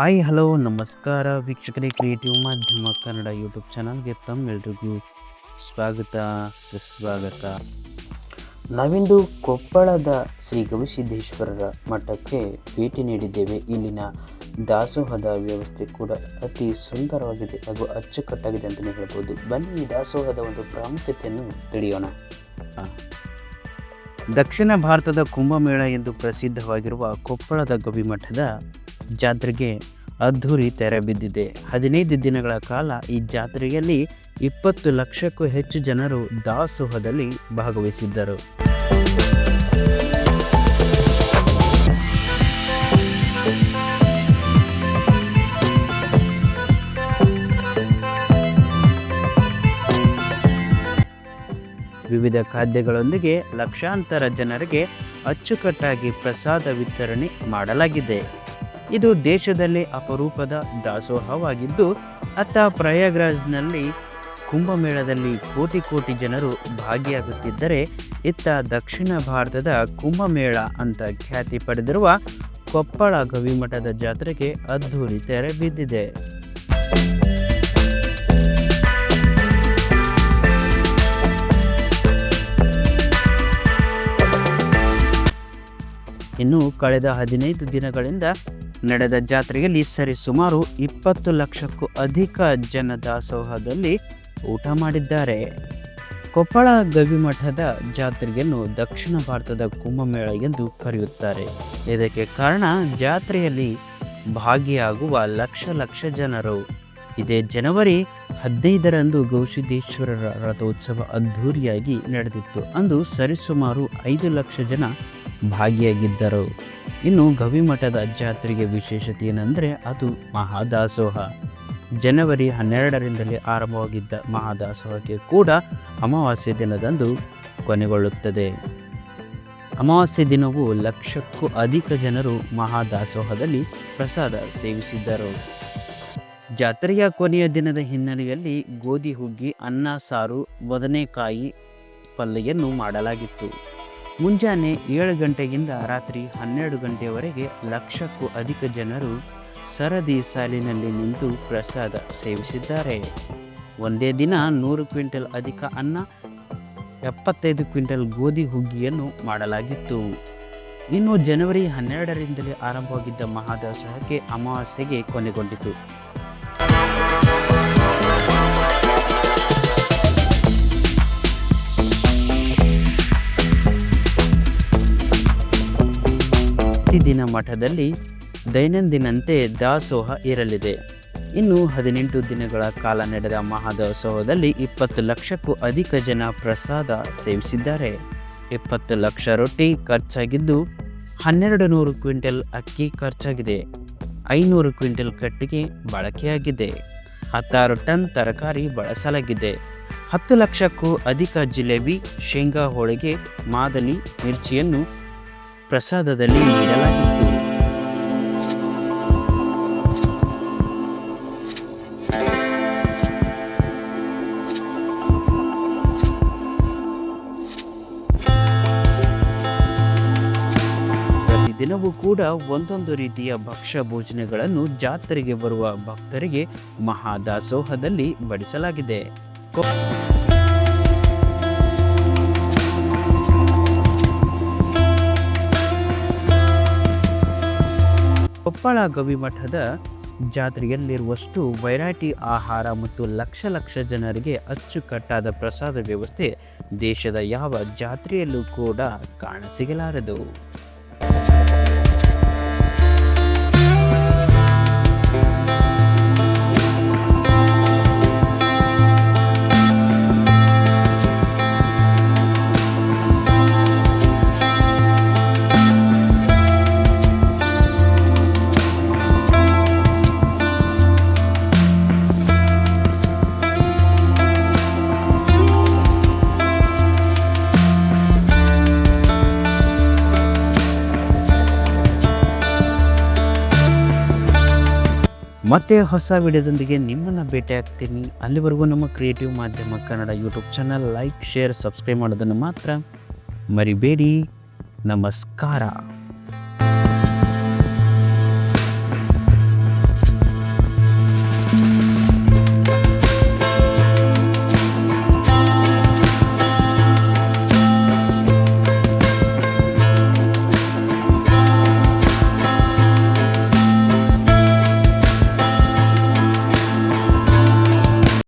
Hi, hello, ನಮಸ್ಕಾರ ವೀಕ್ಷಕರೇ, creative ಮಾಧ್ಯಮ ಕನ್ನಡ ಯೂಟ್ಯೂಬ್ ಚಾನಲ್ಗೆ ತಮ್ಮೆಲ್ರಿಗೂ ಸ್ವಾಗತ, ಸುಸ್ವಾಗತ. ನಾವಿಂದು ಕೊಪ್ಪಳದ ಶ್ರೀ ಗವಿಸಿದ್ದೇಶ್ವರರ ಮಠಕ್ಕೆ ಭೇಟಿ ನೀಡಿದ್ದೇವೆ. ಇಲ್ಲಿನ ದಾಸೋಹದ ವ್ಯವಸ್ಥೆ ಕೂಡ ಅತಿ ಸುಂದರವಾಗಿದೆ ಹಾಗೂ ಅಚ್ಚುಕಟ್ಟಾಗಿದೆ ಅಂತಲೇ ಹೇಳ್ಬೋದು. ಬನ್ನಿ ಈ ದಾಸೋಹದ ಒಂದು ಪ್ರಾಮುಖ್ಯತೆಯನ್ನು ತಿಳಿಯೋಣ. ದಕ್ಷಿಣ ಭಾರತದ ಕುಂಭಮೇಳ ಎಂದು ಪ್ರಸಿದ್ಧವಾಗಿರುವ ಕೊಪ್ಪಳದ ಗವಿಮಠದ ಜಾತ್ರೆಗೆ ಅದ್ಧೂರಿ ತೆರೆ ಬಿದ್ದಿದೆ. ಹದಿನೈದು ದಿನಗಳ ಕಾಲ ಈ ಜಾತ್ರೆಯಲ್ಲಿ ಇಪ್ಪತ್ತು ಲಕ್ಷಕ್ಕೂ ಹೆಚ್ಚು ಜನರು ದಾಸೋಹದಲ್ಲಿ ಭಾಗವಹಿಸಿದ್ದರು. ವಿವಿಧ ಖಾದ್ಯಗಳೊಂದಿಗೆ ಲಕ್ಷಾಂತರ ಜನರಿಗೆ ಅಚ್ಚುಕಟ್ಟಾಗಿ ಪ್ರಸಾದ ವಿತರಣೆ ಮಾಡಲಾಗಿದೆ. ಇದು ದೇಶದಲ್ಲಿ ಅಪರೂಪದ ದಾಸೋಹವಾಗಿದ್ದು, ಅತ್ತ ಪ್ರಯಾಗ್ರಾಜ್ನಲ್ಲಿ ಕುಂಭಮೇಳದಲ್ಲಿ ಕೋಟಿ ಕೋಟಿ ಜನರು ಭಾಗಿಯಾಗುತ್ತಿದ್ದರೆ, ಇತ್ತ ದಕ್ಷಿಣ ಭಾರತದ ಕುಂಭಮೇಳ ಅಂತ ಖ್ಯಾತಿ ಪಡೆದಿರುವ ಕೊಪ್ಪಳ ಗವಿಮಠದ ಜಾತ್ರೆಗೆ ಅದ್ಧೂರಿ ತೆರೆ ಬಿದ್ದಿದೆ. ಇನ್ನು ಕಳೆದ ಹದಿನೈದು ದಿನಗಳಿಂದ ನಡೆದ ಜಾತ್ರೆಯಲ್ಲಿ ಸರಿಸುಮಾರು ಇಪ್ಪತ್ತು ಲಕ್ಷಕ್ಕೂ ಅಧಿಕ ಜನ ದಾಸೋಹದಲ್ಲಿ ಊಟ ಮಾಡಿದ್ದಾರೆ. ಕೊಪ್ಪಳ ಗವಿಮಠದ ಜಾತ್ರೆಯನ್ನು ದಕ್ಷಿಣ ಭಾರತದ ಕುಂಭಮೇಳ ಎಂದು ಕರೆಯುತ್ತಾರೆ. ಇದಕ್ಕೆ ಕಾರಣ ಜಾತ್ರೆಯಲ್ಲಿ ಭಾಗಿಯಾಗುವ ಲಕ್ಷ ಲಕ್ಷ ಜನರು. ಇದೇ ಜನವರಿ ಹದಿನೈದರಂದು ಗೌಸಿದ್ದೇಶ್ವರರ ರಥೋತ್ಸವ ಅದ್ಧೂರಿಯಾಗಿ ನಡೆದಿತ್ತು. ಅಂದು ಸರಿಸುಮಾರು ಐದು ಲಕ್ಷ ಜನ ಭಾಗಿಯಾಗಿದ್ದರು. ಇನ್ನು ಗವಿಮಠದ ಜಾತ್ರೆಗೆ ವಿಶೇಷತೆ ಏನೆಂದರೆ ಅದು ಮಹಾದಾಸೋಹ. ಜನವರಿ ಹನ್ನೆರಡರಿಂದಲೇ ಆರಂಭವಾಗಿದ್ದ ಮಹಾದಾಸೋಹಕ್ಕೆ ಕೂಡ ಅಮಾವಾಸ್ಯೆ ದಿನದಂದು ಕೊನೆಗೊಳ್ಳುತ್ತದೆ. ಅಮಾವಾಸ್ಯೆ ದಿನವು ಲಕ್ಷಕ್ಕೂ ಅಧಿಕ ಜನರು ಮಹಾದಾಸೋಹದಲ್ಲಿ ಪ್ರಸಾದ ಸೇವಿಸಿದ್ದರು. ಜಾತ್ರೆಯ ಕೊನೆಯ ದಿನದ ಹಿನ್ನೆಲೆಯಲ್ಲಿ ಗೋಧಿ ಹುಗ್ಗಿ, ಅನ್ನ, ಸಾರು, ಬದನೆಕಾಯಿ ಪಲ್ಲೆಯನ್ನು ಮಾಡಲಾಗಿತ್ತು. ಮುಂಜಾನೆ ಏಳು ಗಂಟೆಯಿಂದ ರಾತ್ರಿ ಹನ್ನೆರಡು ಗಂಟೆಯವರೆಗೆ ಲಕ್ಷಕ್ಕೂ ಅಧಿಕ ಜನರು ಸರದಿ ಸಾಲಿನಲ್ಲಿ ನಿಂತು ಪ್ರಸಾದ ಸೇವಿಸಿದ್ದಾರೆ. ಒಂದೇ ದಿನ ನೂರು ಕ್ವಿಂಟಲ್ ಅಧಿಕ ಅನ್ನ, ಎಪ್ಪತ್ತೈದು ಕ್ವಿಂಟಲ್ ಗೋಧಿ ಹುಗ್ಗಿಯನ್ನು ಮಾಡಲಾಗಿತ್ತು. ಇನ್ನು ಜನವರಿ ಹನ್ನೆರಡರಿಂದಲೇ ಆರಂಭವಾಗಿದ್ದ ಮಹಾದಾಸೋಹಕ್ಕೆ ಅಮಾವಾಸ್ಯೆಗೆ ಕೊನೆಗೊಂಡಿತು. ಪ್ರತಿದಿನ ಮಠದಲ್ಲಿ ದೈನಂದಿನಂತೆ ದಾಸೋಹ ಇರಲಿದೆ. ಇನ್ನು ಹದಿನೆಂಟು ದಿನಗಳ ಕಾಲ ನಡೆದ ಮಹಾದಾಸೋಹದಲ್ಲಿ ಇಪ್ಪತ್ತು ಲಕ್ಷಕ್ಕೂ ಅಧಿಕ ಜನ ಪ್ರಸಾದ ಸೇವಿಸಿದ್ದಾರೆ. ಇಪ್ಪತ್ತು ಲಕ್ಷ ರೊಟ್ಟಿ ಖರ್ಚಾಗಿದ್ದು ಹನ್ನೆರಡು ನೂರು ಕ್ವಿಂಟಲ್ ಅಕ್ಕಿ ಖರ್ಚಾಗಿದೆ. ಐನೂರು ಕ್ವಿಂಟಲ್ ಕಟ್ಟಿಗೆ ಬಳಕೆಯಾಗಿದೆ. ಹತ್ತಾರು ಟನ್ ತರಕಾರಿ ಬಳಸಲಾಗಿದೆ. ಹತ್ತು ಲಕ್ಷಕ್ಕೂ ಅಧಿಕ ಜಿಲೇಬಿ, ಶೇಂಗಾ ಹೋಳಿಗೆ, ಮಾದಲಿ ಮಿರ್ಚಿಯನ್ನು ಪ್ರಸಾದದಲ್ಲಿ ನೀಡಲಾಗಿತ್ತು. ಪ್ರತಿದಿನವೂ ಕೂಡ ಒಂದೊಂದು ರೀತಿಯ ಭಕ್ಷ್ಯ ಭೋಜನಗಳನ್ನು ಜಾತ್ರೆಗೆ ಬರುವ ಭಕ್ತರಿಗೆ ಮಹಾದಾಸೋಹದಲ್ಲಿ ಬಡಿಸಲಾಗಿದೆ. ಕೊಪ್ಪಳ ಗವಿಮಠದ ಜಾತ್ರೆಯಲ್ಲಿರುವಷ್ಟು ವೈರೈಟಿ ಆಹಾರ ಮತ್ತು ಲಕ್ಷ ಲಕ್ಷ ಜನರಿಗೆ ಅಚ್ಚುಕಟ್ಟಾದ ಪ್ರಸಾದ ವ್ಯವಸ್ಥೆ ದೇಶದ ಯಾವ ಜಾತ್ರೆಯಲ್ಲೂ ಕೂಡ ಕಾಣಸಿಗಲಾರದು. ಮತ್ತೆ ಹೊಸ ವಿಡಿಯೋದೊಂದಿಗೆ ನಿಮ್ಮನ್ನು ಭೇಟಿ ಆಗ್ತೀನಿ ಅಲ್ಲಿವರೆಗೂ ನಮ್ಮ ಕ್ರಿಯೇಟಿವ್ ಮಾಧ್ಯಮ Kannada YouTube channel like share subscribe ಮಾಡೋದನ್ನು ಮಾತ್ರ ಮರಿಬೇಡಿ. ನಮಸ್ಕಾರ.